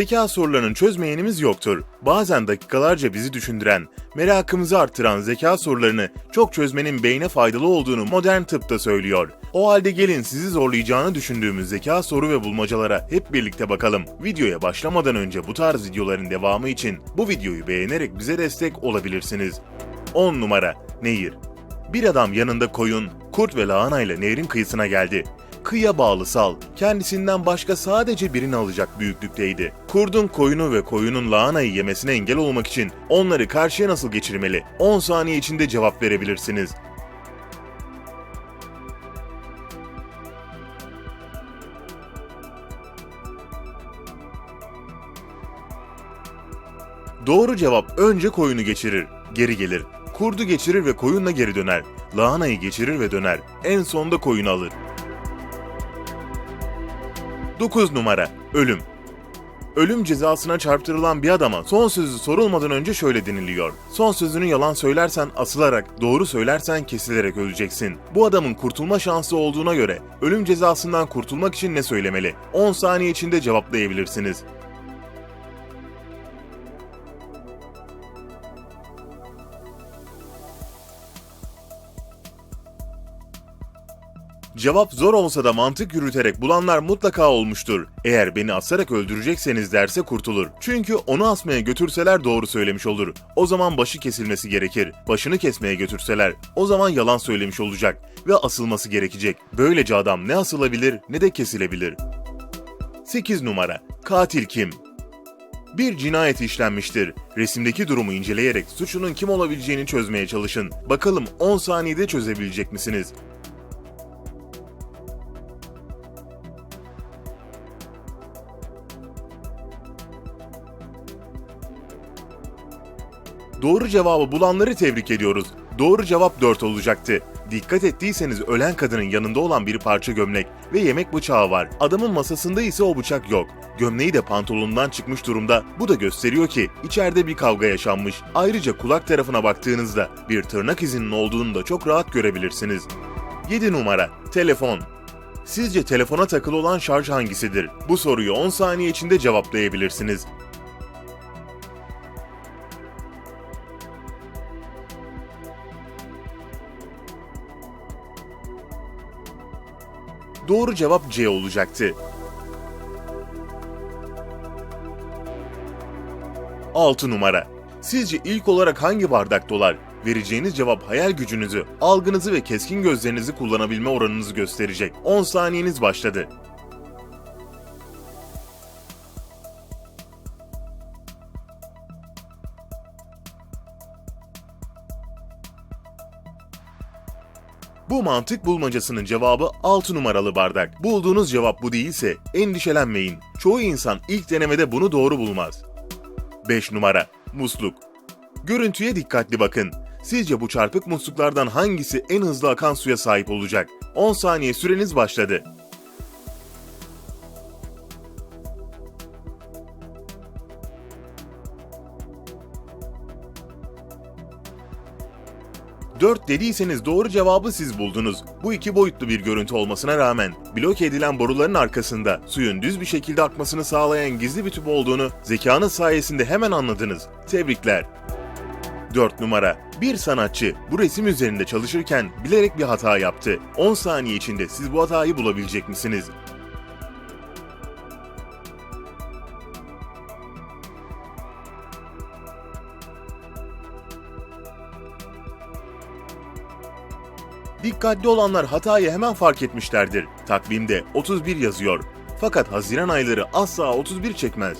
Zeka sorularının çözmeyenimiz yoktur. Bazen dakikalarca bizi düşündüren, merakımızı arttıran zeka sorularını çok çözmenin beyne faydalı olduğunu modern tıp da söylüyor. O halde gelin sizi zorlayacağını düşündüğümüz zeka soru ve bulmacalara hep birlikte bakalım. Videoya başlamadan önce bu tarz videoların devamı için bu videoyu beğenerek bize destek olabilirsiniz. 10 numara Nehir Bir adam yanında koyun, kurt ve lahana ile nehrin kıyısına geldi. Kıyıya bağlı sal, kendisinden başka sadece birini alacak büyüklükteydi. Kurdun koyunu ve koyunun lahanayı yemesine engel olmak için onları karşıya nasıl geçirmeli? 10 saniye içinde cevap verebilirsiniz. Doğru cevap önce koyunu geçirir, geri gelir. Kurdu geçirir ve koyunla geri döner. Lahanayı geçirir ve döner. En sonda koyunu alır. 9 numara Ölüm Ölüm cezasına çarptırılan bir adama son sözü sorulmadan önce şöyle deniliyor. Son sözünü yalan söylersen asılarak, doğru söylersen kesilerek öleceksin. Bu adamın kurtulma şansı olduğuna göre ölüm cezasından kurtulmak için ne söylemeli? 10 saniye içinde cevaplayabilirsiniz. Cevap zor olsa da mantık yürüterek bulanlar mutlaka olmuştur. Eğer beni asarak öldürecekseniz derse kurtulur. Çünkü onu asmaya götürseler doğru söylemiş olur. O zaman başı kesilmesi gerekir. Başını kesmeye götürseler o zaman yalan söylemiş olacak ve asılması gerekecek. Böylece adam ne asılabilir ne de kesilebilir. 8 numara Katil kim? Bir cinayet işlenmiştir. Resimdeki durumu inceleyerek suçunun kim olabileceğini çözmeye çalışın. Bakalım 10 saniyede çözebilecek misiniz? Doğru cevabı bulanları tebrik ediyoruz. Doğru cevap 4 olacaktı. Dikkat ettiyseniz ölen kadının yanında olan bir parça gömlek ve yemek bıçağı var. Adamın masasında ise o bıçak yok. Gömleği de pantolonundan çıkmış durumda. Bu da gösteriyor ki içeride bir kavga yaşanmış. Ayrıca kulak tarafına baktığınızda bir tırnak izinin olduğunu da çok rahat görebilirsiniz. 7 numara Telefon Sizce telefona takılı olan şarj hangisidir? Bu soruyu 10 saniye içinde cevaplayabilirsiniz. Doğru cevap C olacaktı. 6 numara. Sizce ilk olarak hangi bardak dolar? Vereceğiniz cevap hayal gücünüzü, algınızı ve keskin gözlerinizi kullanabilme oranınızı gösterecek. 10 saniyeniz başladı. Bu mantık bulmacasının cevabı 6 numaralı bardak. Bulduğunuz cevap bu değilse endişelenmeyin. Çoğu insan ilk denemede bunu doğru bulmaz. 5 numara musluk. Görüntüye dikkatli bakın. Sizce bu çarpık musluklardan hangisi en hızlı akan suya sahip olacak? 10 saniye süreniz başladı. Dört dediyseniz doğru cevabı siz buldunuz. Bu iki boyutlu bir görüntü olmasına rağmen blok edilen boruların arkasında suyun düz bir şekilde akmasını sağlayan gizli bir tüp olduğunu zekanız sayesinde hemen anladınız. Tebrikler. 4 numara. Bir sanatçı bu resim üzerinde çalışırken bilerek bir hata yaptı. 10 saniye içinde siz bu hatayı bulabilecek misiniz? Dikkatli olanlar hatayı hemen fark etmişlerdir. Takvimde 31 yazıyor. Fakat Haziran ayları asla 31 çekmez.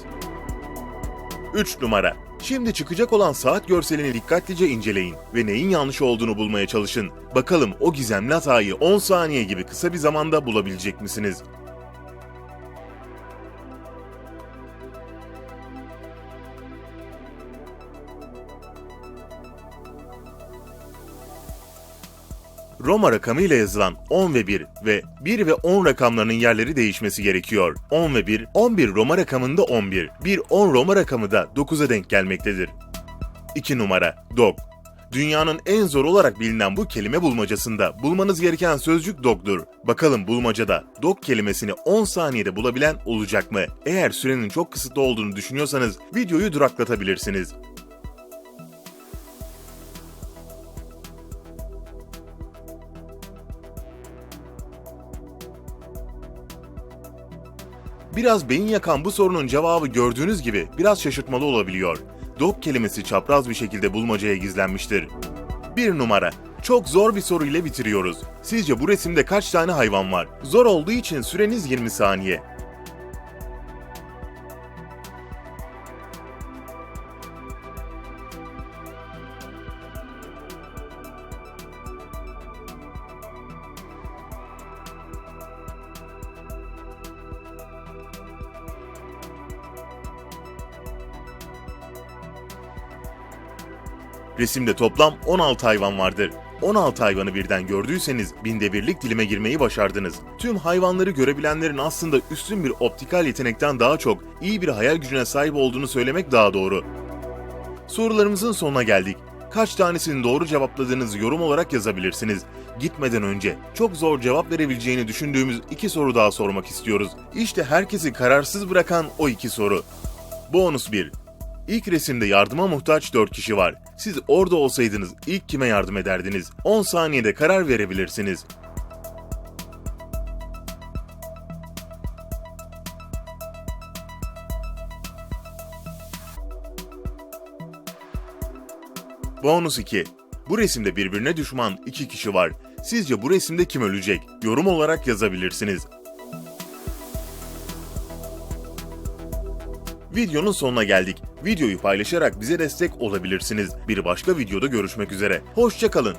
3 numara. Şimdi çıkacak olan saat görselini dikkatlice inceleyin ve neyin yanlış olduğunu bulmaya çalışın. Bakalım o gizemli hatayı 10 saniye gibi kısa bir zamanda bulabilecek misiniz? Roma rakamı ile yazılan 10 ve 1 ve 1 ve 10 rakamlarının yerleri değişmesi gerekiyor. 10 ve 1, 11 Roma rakamında 11, bir 10 Roma rakamı da 9'a denk gelmektedir. 2 numara Dog Dünyanın en zor olarak bilinen bu kelime bulmacasında bulmanız gereken sözcük dog'dur. Bakalım bulmacada dog kelimesini 10 saniyede bulabilen olacak mı? Eğer sürenin çok kısıtlı olduğunu düşünüyorsanız videoyu duraklatabilirsiniz. Biraz beyin yakan bu sorunun cevabı gördüğünüz gibi biraz şaşırtmalı olabiliyor. Dog kelimesi çapraz bir şekilde bulmacaya gizlenmiştir. Bir numara. Çok zor bir soru ile bitiriyoruz. Sizce bu resimde kaç tane hayvan var? Zor olduğu için süreniz 20 saniye. Resimde toplam 16 hayvan vardır. 16 hayvanı birden gördüyseniz binde birlik dilime girmeyi başardınız. Tüm hayvanları görebilenlerin aslında üstün bir optikal yetenekten daha çok iyi bir hayal gücüne sahip olduğunu söylemek daha doğru. Sorularımızın sonuna geldik. Kaç tanesini doğru cevapladığınızı yorum olarak yazabilirsiniz. Gitmeden önce çok zor cevap verebileceğini düşündüğümüz iki soru daha sormak istiyoruz. İşte herkesi kararsız bırakan o iki soru. Bonus 1. İlk resimde yardıma muhtaç 4 kişi var. Siz orada olsaydınız ilk kime yardım ederdiniz? 10 saniyede karar verebilirsiniz. Bonus 2. Bu resimde birbirine düşman iki kişi var. Sizce bu resimde kim ölecek? Yorum olarak yazabilirsiniz. Videonun sonuna geldik. Videoyu paylaşarak bize destek olabilirsiniz. Bir başka videoda görüşmek üzere. Hoşçakalın.